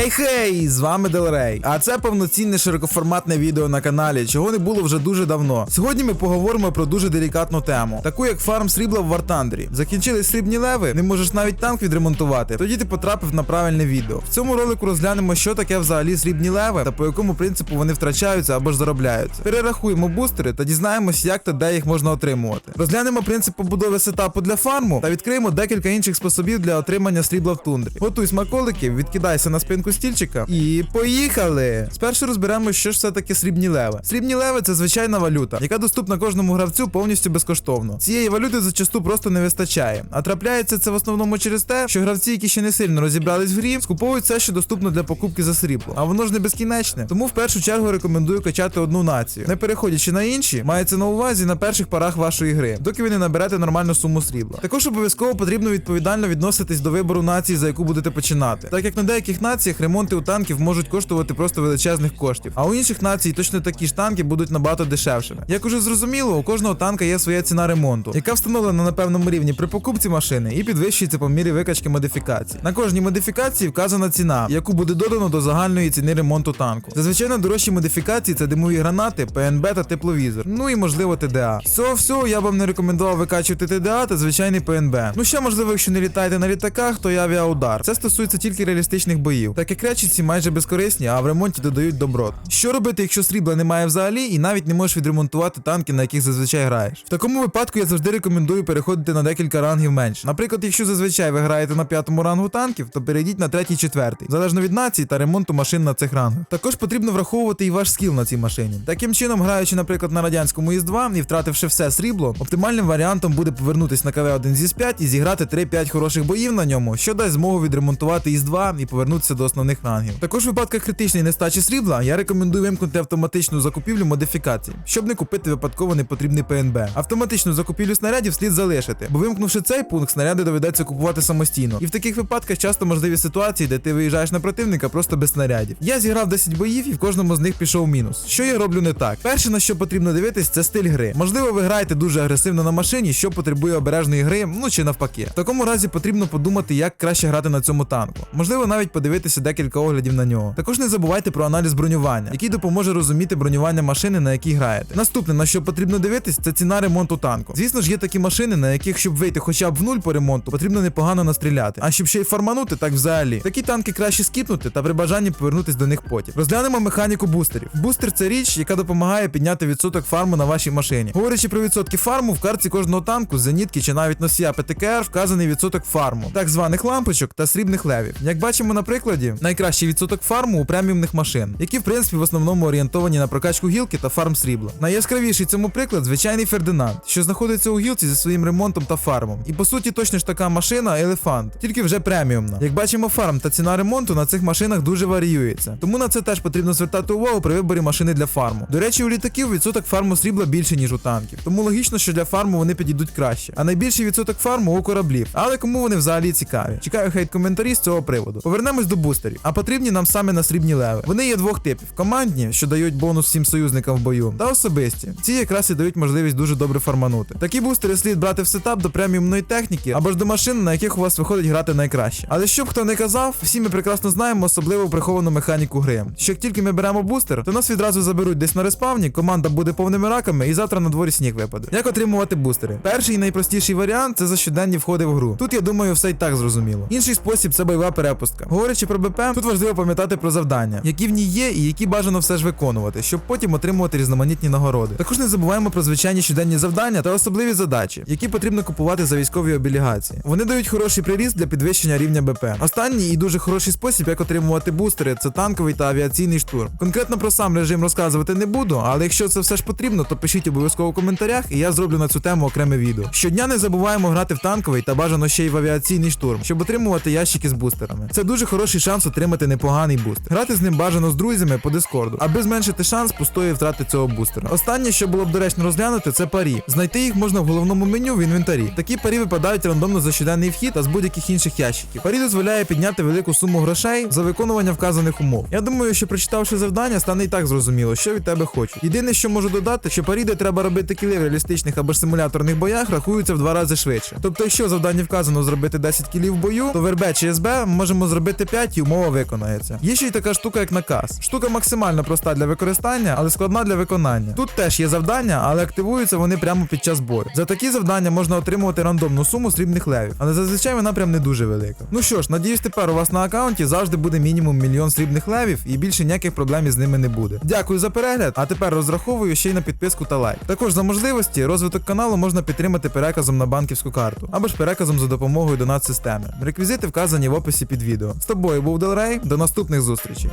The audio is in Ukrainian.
Хей-хей! З вами Делрей. А це повноцінне широкоформатне відео на каналі, чого не було вже дуже давно. Сьогодні ми поговоримо про дуже делікатну тему, таку як фарм срібла в Вартандрі. Закінчились срібні леви, не можеш навіть танк відремонтувати. Тоді ти потрапив на правильне відео. В цьому ролику розглянемо, що таке взагалі срібні леви та по якому принципу вони втрачаються або ж заробляються. Перерахуємо бустери та дізнаємось, як та де їх можна отримувати. Розглянемо принцип побудови сетапу для фарму та відкриємо декілька інших способів для отримання срібла в тундрі. Готуй смаколики, відкидайся на спинку стільчика і поїхали! Спершу розберемо, що ж все таке срібні леви. Срібні леви це звичайна валюта, яка доступна кожному гравцю повністю безкоштовно. Цієї валюти зачасту просто не вистачає. А трапляється це в основному через те, що гравці, які ще не сильно розібрались в грі, скуповують все, що доступно для покупки за срібло. А воно ж не безкінечне. Тому в першу чергу рекомендую качати одну націю, не переходячи на інші, мається на увазі на перших порах вашої гри, доки ви не наберете нормальну суму срібла. Також обов'язково потрібно відповідально відноситись до вибору нації, за яку будете починати, так як на деяких націях ремонти у танків можуть коштувати просто величезних коштів, а у інших націй точно такі ж танки будуть набагато дешевшими. Як уже зрозуміло, у кожного танка є своя ціна ремонту, яка встановлена на певному рівні при покупці машини і підвищується по мірі викачки модифікацій. На кожній модифікації вказана ціна, яку буде додано до загальної ціни ремонту танку. Зазвичай дорожчі модифікації це димові гранати, ПНБ та тепловізор. Ну і можливо ТДА. З цього всього я вам не рекомендував викачувати ТДА та звичайний ПНБ. Ну ще можливо, якщо не літаєте на літаках, то і авіаудар. Це стосується тільки реалістичних боїв, так як речиці майже безкорисні, а в ремонті додають доброт. Що робити, якщо срібла немає взагалі, і навіть не можеш відремонтувати танки, на яких зазвичай граєш? В такому випадку я завжди рекомендую переходити на декілька рангів менше. Наприклад, якщо зазвичай ви граєте на п'ятому рангу танків, то перейдіть на третій, четвертий, залежно від нації та ремонту машин на цих рангах. Також потрібно враховувати і ваш скіл на цій машині. Таким чином, граючи, наприклад, на радянському ІС-2 і втративши все срібло, оптимальним варіантом буде повернутись на КВ-1 зі 5 і зіграти 3-5 хороших боїв на ньому, що дасть змогу відремонтувати ІС-2 і повернутися до основних рангів. Також в випадках критичної нестачі срібла я рекомендую вимкнути автоматичну закупівлю модифікацій, щоб не купити випадково непотрібний ПНБ. Автоматичну закупівлю снарядів слід залишити, бо вимкнувши цей пункт, снаряди доведеться купувати самостійно. І в таких випадках часто можливі ситуації, де ти виїжджаєш на противника просто без снарядів. Я зіграв 10 боїв і в кожному з них пішов мінус. Що я роблю не так? Перше, на що потрібно дивитись, це стиль гри. Можливо, ви граєте дуже агресивно на машині, що потребує обережної гри, ну чи навпаки. В такому разі потрібно подумати, як краще грати на цьому танку. Можливо, навіть подивитися декілька оглядів на нього. Також не забувайте про аналіз бронювання, який допоможе розуміти бронювання машини, на якій граєте. Наступне, на що потрібно дивитись, це ціна ремонту танку. Звісно ж, є такі машини, на яких, щоб вийти хоча б в нуль по ремонту, потрібно непогано настріляти. А щоб ще й фарманути, так взагалі. Такі танки краще скіпнути та при бажанні повернутись до них потім. Розглянемо механіку бустерів. Бустер це річ, яка допомагає підняти відсоток фарму на вашій машині. Говорячи про відсотки фарму, в картці кожного танку, зенітки чи навіть носія ПТКР вказаний відсоток фарму, так званих лампочок та срібних левів. Як бачимо на прикладі, найкращий відсоток фарму у преміумних машин, які в принципі в основному орієнтовані на прокачку гілки та фарм срібла. Найяскравіший цьому приклад звичайний Фердинанд, що знаходиться у гілці зі своїм ремонтом та фармом. І по суті, точно ж така машина елефант, тільки вже преміумна. Як бачимо, фарм та ціна ремонту на цих машинах дуже варіюється. Тому на це теж потрібно звертати увагу при виборі машини для фарму. До речі, у літаків відсоток фарму срібла більше, ніж у танків. Тому логічно, що для фарму вони підійдуть краще. А найбільший відсоток фарму у кораблів. Але кому вони взагалі цікаві? Чекаю хейт коментарі з цього приводу. Повернемось до бустерів. А потрібні нам саме на срібні леви. Вони є двох типів: командні, що дають бонус всім союзникам в бою, та особисті. Ці якраз і дають можливість дуже добре фарманути. Такі бустери слід брати в сетап до преміумної техніки або ж до машин, на яких у вас виходить грати найкраще. Але щоб хто не казав, всі ми прекрасно знаємо особливо приховану механіку гри. Що як тільки ми беремо бустер, то нас відразу заберуть десь на респавні, команда буде повними раками, і завтра на дворі сніг випаде. Як отримувати бустери? Перший і найпростіший варіант це за щоденні входи в гру. Тут я думаю, все й так зрозуміло. Інший спосіб це бойова перепустка. Говорячи про БП, тут важливо пам'ятати про завдання, які в ній є, і які бажано все ж виконувати, щоб потім отримувати різноманітні нагороди. Також не забуваємо про звичайні щоденні завдання та особливі задачі, які потрібно купувати за військові облігації. Вони дають хороший приріст для підвищення рівня БП. Останній і дуже хороший спосіб, як отримувати бустери, це танковий та авіаційний штурм. Конкретно про сам режим розказувати не буду, але якщо це все ж потрібно, то пишіть обов'язково в коментарях, і я зроблю на цю тему окреме відео. Щодня не забуваємо грати в танковий та бажано ще й в авіаційний штурм, щоб отримувати ящики з бустерами. Це дуже хороший шанс отримати непоганий буст. Грати з ним бажано з друзями по дискорду, аби зменшити шанс пустої втрати цього бустера. Останнє, що було б доречно розглянути, це парі. Знайти їх можна в головному меню в інвентарі. Такі парі випадають рандомно за щоденний вхід та з будь-яких інших ящиків. Парі дозволяє підняти велику суму грошей за виконування вказаних умов. Я думаю, що прочитавши завдання, стане і так зрозуміло, що від тебе хочуть. Єдине, що можу додати, що парі, де треба робити кіли в реалістичних або ж симуляторних боях, рахуються в два рази швидше. Тобто, якщо завдання вказано зробити 10 кілів в бою, то в РБ чи СБ можемо зробити 5 і умова виконається. Є ще й така штука, як наказ. Штука максимально проста для використання, але складна для виконання. Тут теж є завдання, але активуються вони прямо під час бою. За такі завдання можна отримувати рандомну суму срібних левів, але зазвичай вона прям не дуже велика. Ну що ж, надіюсь, тепер у вас на аккаунті завжди буде мінімум мільйон срібних левів і більше ніяких проблем із ними не буде. Дякую за перегляд, а тепер розраховую ще й на підписку та лайк. Також за можливості розвиток каналу можна підтримати переказом на банківську карту або ж переказом за допомогою донат системи. Реквізити вказані в описі під відео. З тобою був Делрей. До наступних зустрічей.